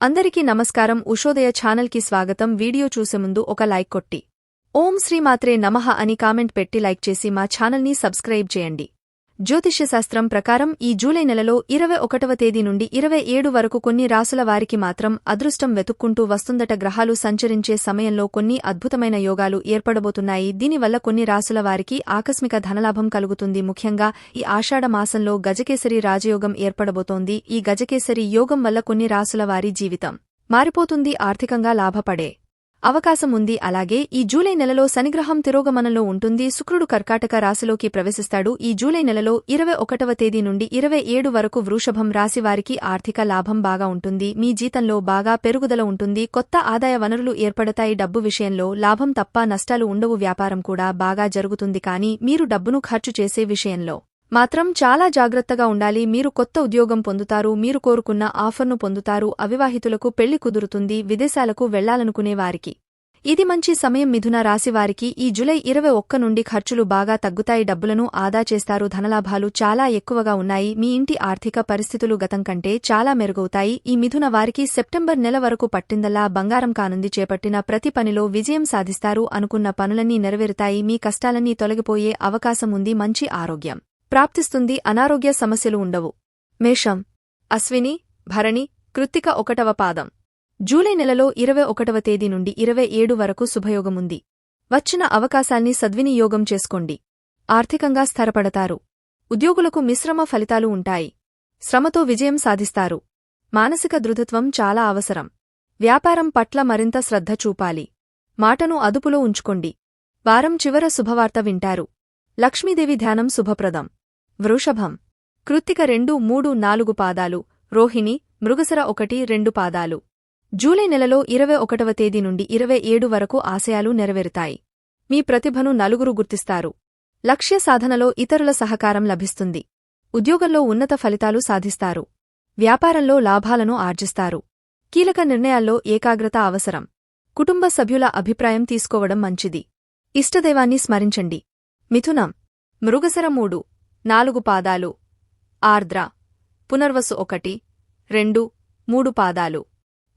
అందరికీ నమస్కారం. ఉషోదయ ఛానల్కి స్వాగతం. వీడియో చూసే ముందు ఒక లైక్ కొట్టి. ఓం శ్రీమాత్రే నమః అని కామెంట్ పెట్టి లైక్ చేసి మా ఛానల్ని సబ్స్క్రైబ్ చేయండి. జ్యోతిష్యశాస్త్రం ప్రకారం ఈ జూలై నెలలో ఇరవై ఒకటవ తేదీ నుండి ఇరవై ఏడు వరకు కొన్ని రాసుల వారికి మాత్రం అదృష్టం వెతుక్కుంటూ వస్తుందట గ్రహాలు సంచరించే సమయంలో కొన్ని అద్భుతమైన యోగాలు ఏర్పడబోతున్నాయి. దీనివల్ల కొన్ని రాసుల వారికి ఆకస్మిక ధనలాభం కలుగుతుంది. ముఖ్యంగా ఈ ఆషాఢ మాసంలో గజకేసరి రాజయోగం ఏర్పడబోతోంది. ఈ గజకేసరి యోగం వల్ల కొన్ని రాసుల వారి జీవితం మారిపోతుంది. ఆర్థికంగా లాభపడే అవకాశం ఉంది అలాగే ఈ జూలై నెలలో శనిగ్రహం తిరోగమనంలో ఉంటుంది. శుక్రుడు కర్కాటక రాశిలోకి ప్రవేశిస్తాడు. ఈ జూలై నెలలో ఇరవై ఒకటవ తేదీ నుండి ఇరవై ఏడు వరకు వృషభం రాశి వారికి ఆర్థిక లాభం బాగా ఉంటుంది. మీ జీతంలో బాగా పెరుగుదల ఉంటుంది. కొత్త ఆదాయ వనరులు ఏర్పడతాయి. డబ్బు విషయంలో లాభం తప్ప నష్టాలు ఉండవు. వ్యాపారం కూడా బాగా జరుగుతుంది. కానీ మీరు డబ్బును ఖర్చు చేసే విషయంలో మాత్రం చాలా జాగ్రత్తగా ఉండాలి. మీరు కొత్త ఉద్యోగం పొందుతారు. మీరు కోరుకున్న ఆఫర్ను పొందుతారు. అవివాహితులకు పెళ్ళి కుదురుతుంది. విదేశాలకు వెళ్ళాలనుకునే వారికి. ఇది మంచి సమయం మిథున రాశివారికి ఈ జులై ఇరవై ఒక్క నుండి ఖర్చులు బాగా తగ్గుతాయి. డబ్బులను ఆదా చేస్తారు. ధనలాభాలు చాలా ఎక్కువగా ఉన్నాయి. మీ ఇంటి ఆర్థిక పరిస్థితులు గతం కంటే చాలా మెరుగవుతాయి. ఈ మిథున వారికి సెప్టెంబర్ నెల వరకు పట్టిందల్లా బంగారం కానుంది. చేపట్టిన ప్రతి పనిలో విజయం సాధిస్తారు. అనుకున్న పనులన్నీ నెరవేరుతాయి. మీ కష్టాలన్నీ తొలగిపోయే అవకాశం ఉంది. మంచి ఆరోగ్యం. ప్రాప్తిస్తుంది అనారోగ్య సమస్యలు ఉండవు. మేషం. అశ్విని భరణి కృత్తిక ఒకటవ పాదం. జూలై నెలలో ఇరవై ఒకటవ తేదీ నుండి ఇరవై ఏడు వరకు శుభయోగముంది వచ్చిన అవకాశాల్ని సద్వినియోగం చేసుకోండి. ఆర్థికంగా స్థిరపడతారు. ఉద్యోగులకు మిశ్రమ ఫలితాలు ఉంటాయి. శ్రమతో విజయం సాధిస్తారు. మానసిక దృఢత్వం చాలా అవసరం. వ్యాపారం పట్ల మరింత శ్రద్ధ చూపాలి. మాటను అదుపులో ఉంచుకోండి. వారం చివర శుభవార్త వింటారు. లక్ష్మీదేవి ధ్యానం శుభప్రదం. వృషభం. కృత్తిక రెండు మూడు నాలుగు పాదాలు. రోహిణి మృగసర ఒకటి రెండు పాదాలు. జూలై నెలలో ఇరవై ఒకటవ తేదీ నుండి ఇరవై ఏడు వరకు ఆశయాలు నెరవేరుతాయి. మీ ప్రతిభను నలుగురు గుర్తిస్తారు. లక్ష్య సాధనలో ఇతరుల సహకారం లభిస్తుంది. ఉద్యోగంలో ఉన్నత ఫలితాలు సాధిస్తారు. వ్యాపారంలో లాభాలను ఆర్జిస్తారు. కీలక నిర్ణయాల్లో ఏకాగ్రత అవసరం. కుటుంబ సభ్యుల అభిప్రాయం తీసుకోవడం మంచిది. ఇష్టదైవాన్ని స్మరించండి. మిథునం. మృగసర మూడు నాలుగు పాదాలు. ఆర్ద్ర పునర్వసు ఒకటి రెండు మూడు పాదాలు.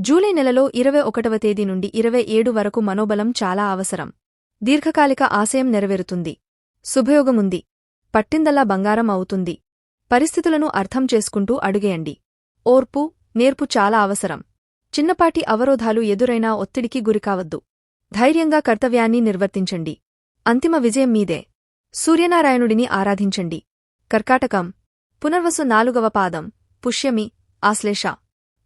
జూలై నెలలో ఇరవై ఒకటవ తేదీ నుండి ఇరవై ఏడు వరకు మనోబలం చాలా అవసరం. దీర్ఘకాలిక ఆశయం నెరవేరుతుంది. శుభయోగముంది. పట్టిందల్లా బంగారం అవుతుంది. పరిస్థితులను అర్థం చేసుకుంటూ అడుగేయండి. ఓర్పు నేర్పు చాలా అవసరం. చిన్నపాటి అవరోధాలు ఎదురైనా ఒత్తిడికి గురికావద్దు. ధైర్యంగా కర్తవ్యాన్ని నిర్వర్తించండి. అంతిమ విజయం మీదే. సూర్యనారాయణుడిని ఆరాధించండి. కర్కాటకం. పునర్వసు నాలుగవ పాదం. పుష్యమి. ఆశ్లేష.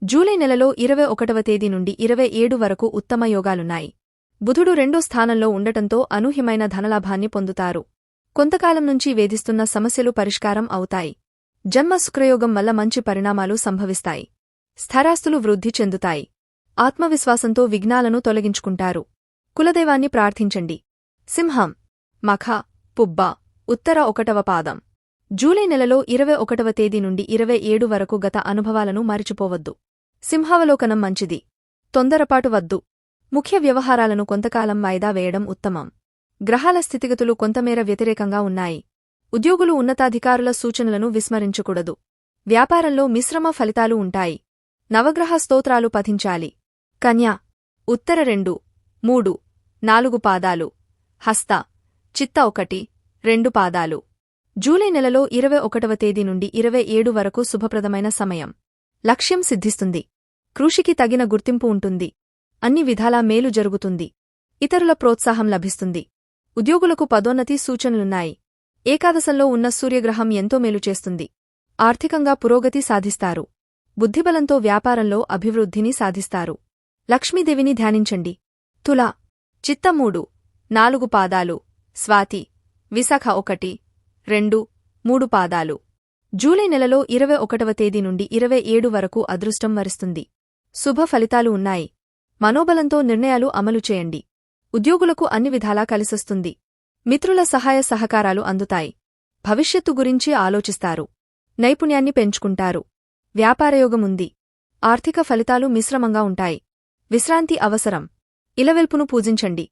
జూలై నెలలో ఇరవై ఒకటవ తేదీ నుండి ఇరవై ఏడు వరకు ఉత్తమ యోగాలున్నాయి. బుధుడు రెండో స్థానంలో ఉండటంతో అనూహ్యమైన ధనలాభాన్ని పొందుతారు. కొంతకాలం నుంచి వేధిస్తున్న సమస్యలు పరిష్కారం అవుతాయి. జన్మ శుక్రయోగం వల్ల మంచి పరిణామాలు సంభవిస్తాయి. స్థరాస్తులు వృద్ధి చెందుతాయి. ఆత్మవిశ్వాసంతో విఘ్నాలను తొలగించుకుంటారు. కులదైవాన్ని ప్రార్థించండి. సింహం. మఖ. పుబ్బ. ఉత్తర ఒకటవ పాదం. జూలై నెలలో ఇరవై ఒకటవ తేదీ నుండి ఇరవై ఏడు వరకు గత అనుభవాలను మరిచిపోవద్దు. సింహావలోకనం మంచిది. తొందరపాటు వద్దు. ముఖ్య వ్యవహారాలను కొంతకాలం వాయిదా వేయడం ఉత్తమం. గ్రహాల స్థితిగతులు కొంతమేర వ్యతిరేకంగా ఉన్నాయి. ఉద్యోగులు ఉన్నతాధికారుల సూచనలను విస్మరించకూడదు. వ్యాపారంలో మిశ్రమ ఫలితాలు ఉంటాయి. నవగ్రహ స్తోత్రాలు పఠించాలి కన్యా ఉత్తర రెండు మూడు నాలుగు పాదాలు. హస్త చిత్త ఒకటి రెండు పాదాలు. జూలై నెలలో ఇరవై ఒకటవ తేదీ నుండి ఇరవై ఏడు వరకు శుభప్రదమైన సమయం. లక్ష్యం సిద్ధిస్తుంది. కృషికి తగిన గుర్తింపు ఉంటుంది. అన్ని విధాలా మేలు జరుగుతుంది. ఇతరుల ప్రోత్సాహం లభిస్తుంది. ఉద్యోగులకు పదోన్నతి సూచనలున్నాయి. ఏకాదశంలో ఉన్న సూర్యగ్రహం ఎంతో మేలు చేస్తుంది. ఆర్థికంగా పురోగతి సాధిస్తారు. బుద్ధిబలంతో వ్యాపారంలో అభివృద్ధిని సాధిస్తారు. లక్ష్మీదేవిని ధ్యానించండి. తుల. చిత్తమూడు. నాలుగు పాదాలు. స్వాతి. విశాఖ ఒకటి. రెండు మూడు పాదాలు. జూలై నెలలో ఇరవై ఒకటవ తేదీ నుండి ఇరవై ఏడు వరకు అదృష్టం వరిస్తుంది. శుభ ఫలితాలు ఉన్నాయి. మనోబలంతో నిర్ణయాలు అమలు చేయండి. ఉద్యోగులకు అన్ని విధాలా కలిసొస్తుంది. మిత్రుల సహాయ సహకారాలు అందుతాయి. భవిష్యత్తు గురించి ఆలోచిస్తారు. నైపుణ్యాన్ని పెంచుకుంటారు. వ్యాపారయోగముంది ఆర్థిక ఫలితాలు మిశ్రమంగా ఉంటాయి. విశ్రాంతి అవసరం. ఇలవెల్పును పూజించండి.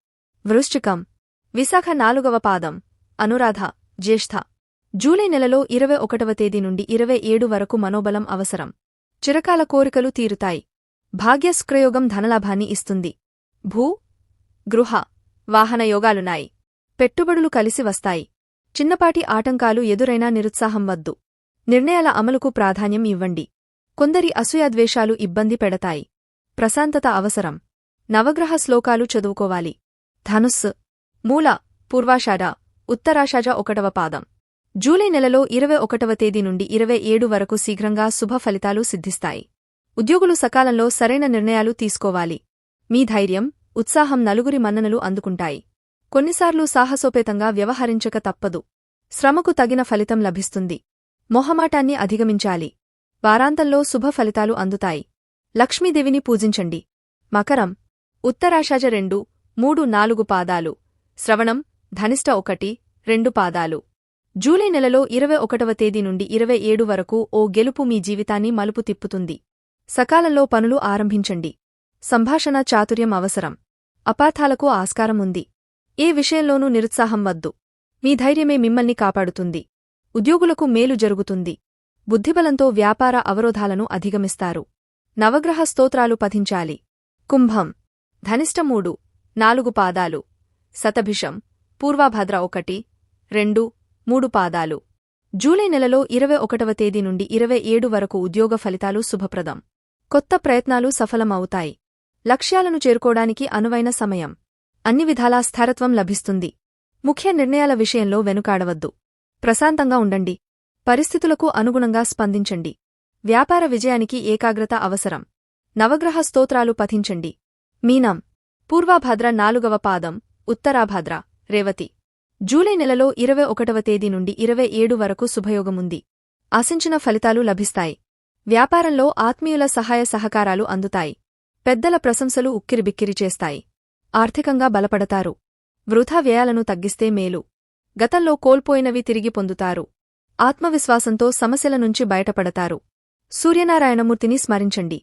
వృశ్చికం. విశాఖ నాలుగవ పాదం. అనురాధ. జ్యేష్ఠ. జూలై నెలలో ఇరవై ఒకటవ తేదీ నుండి ఇరవై ఏడు వరకు మనోబలం అవసరం. చిరకాల కోరికలు తీరుతాయి. భాగ్యస్క్రయోగం ధనలాభాన్ని ఇస్తుంది. భూ గృహ వాహన యోగాలున్నాయి. పెట్టుబడులు కలిసి వస్తాయి. చిన్నపాటి ఆటంకాలు ఎదురైనా నిరుత్సాహం వద్దు. నిర్ణయాల అమలుకు ప్రాధాన్యం ఇవ్వండి. కొందరి అసూయాద్వేషాలు ఇబ్బంది పెడతాయి. ప్రశాంతత అవసరం. నవగ్రహ శ్లోకాలు చదువుకోవాలి. ధనుస్సు. మూల. పూర్వాషాఢ. ఉత్తరాషాఢ ఒకటవ పాదం. జూలై నెలలో ఇరవై ఒకటవ తేదీ నుండి ఇరవై ఏడు వరకు శీఘ్రంగా శుభ ఫలితాలు సిద్ధిస్తాయి. ఉద్యోగులు సకాలంలో సరైన నిర్ణయాలు తీసుకోవాలి. మీ ధైర్యం ఉత్సాహం నలుగురి మన్ననలు అందుకుంటాయి. కొన్నిసార్లు సాహసోపేతంగా వ్యవహరించక తప్పదు. శ్రమకు తగిన ఫలితం లభిస్తుంది. మొహమాటాన్ని అధిగమించాలి. వారాంతంలో శుభ ఫలితాలు అందుతాయి. లక్ష్మీదేవిని పూజించండి. మకరం ఉత్తరాషాజ రెండు మూడు నాలుగు పాదాలు. శ్రవణం ధనిష్ట ఒకటి రెండు పాదాలు. జూలై నెలలో ఇరవై ఒకటవ తేదీ నుండి ఇరవై ఏడు వరకు ఓ గెలుపు మీ జీవితాన్ని మలుపు తిప్పుతుంది. సకాలంలో పనులు ఆరంభించండి. సంభాషణ చాతుర్యం అవసరం. అపార్థాలకు ఆస్కారం ఉంది. ఏ విషయంలోనూ నిరుత్సాహం వద్దు. మీ ధైర్యమే మిమ్మల్ని కాపాడుతుంది. ఉద్యోగులకు మేలు జరుగుతుంది. బుద్ధిబలంతో వ్యాపార అవరోధాలను అధిగమిస్తారు. నవగ్రహ స్తోత్రాలు పఠించాలి కుంభం. ధనిష్ట మూడు నాలుగు పాదాలు. శతభిషం. పూర్వాభద్ర ఒకటి రెండు మూడు పాదాలు. జూలై నెలలో ఇరవై ఒకటవ తేదీ నుండి ఇరవై ఏడు వరకు ఉద్యోగ ఫలితాలు శుభప్రదం. కొత్త ప్రయత్నాలు సఫలమవుతాయి. లక్ష్యాలను చేరుకోడానికి అనువైన సమయం. అన్ని విధాలా స్థిరత్వం లభిస్తుంది. ముఖ్య నిర్ణయాల విషయంలో వెనుకాడవద్దు. ప్రశాంతంగా ఉండండి. పరిస్థితులకు అనుగుణంగా స్పందించండి. వ్యాపార విజయానికి ఏకాగ్రత అవసరం. నవగ్రహ స్తోత్రాలు పఠించండి. మీనం పూర్వాభద్ర నాలుగవ పాదం ఉత్తరాభద్ర. రేవతి. జూలై నెలలో ఇరవై ఒకటవ తేదీ నుండి ఇరవై ఏడు వరకు శుభయోగముంది. ఆశించిన ఫలితాలు లభిస్తాయి. వ్యాపారంలో ఆత్మీయుల సహాయ సహకారాలు అందుతాయి. పెద్దల ప్రశంసలు ఉక్కిరిబిక్కిరి చేస్తాయి. ఆర్థికంగా బలపడతారు. వృథా వ్యయాలను తగ్గిస్తే మేలు. గతంలో కోల్పోయినవి తిరిగి పొందుతారు. ఆత్మవిశ్వాసంతో సమస్యల నుంచి బయటపడతారు. సూర్యనారాయణమూర్తిని స్మరించండి.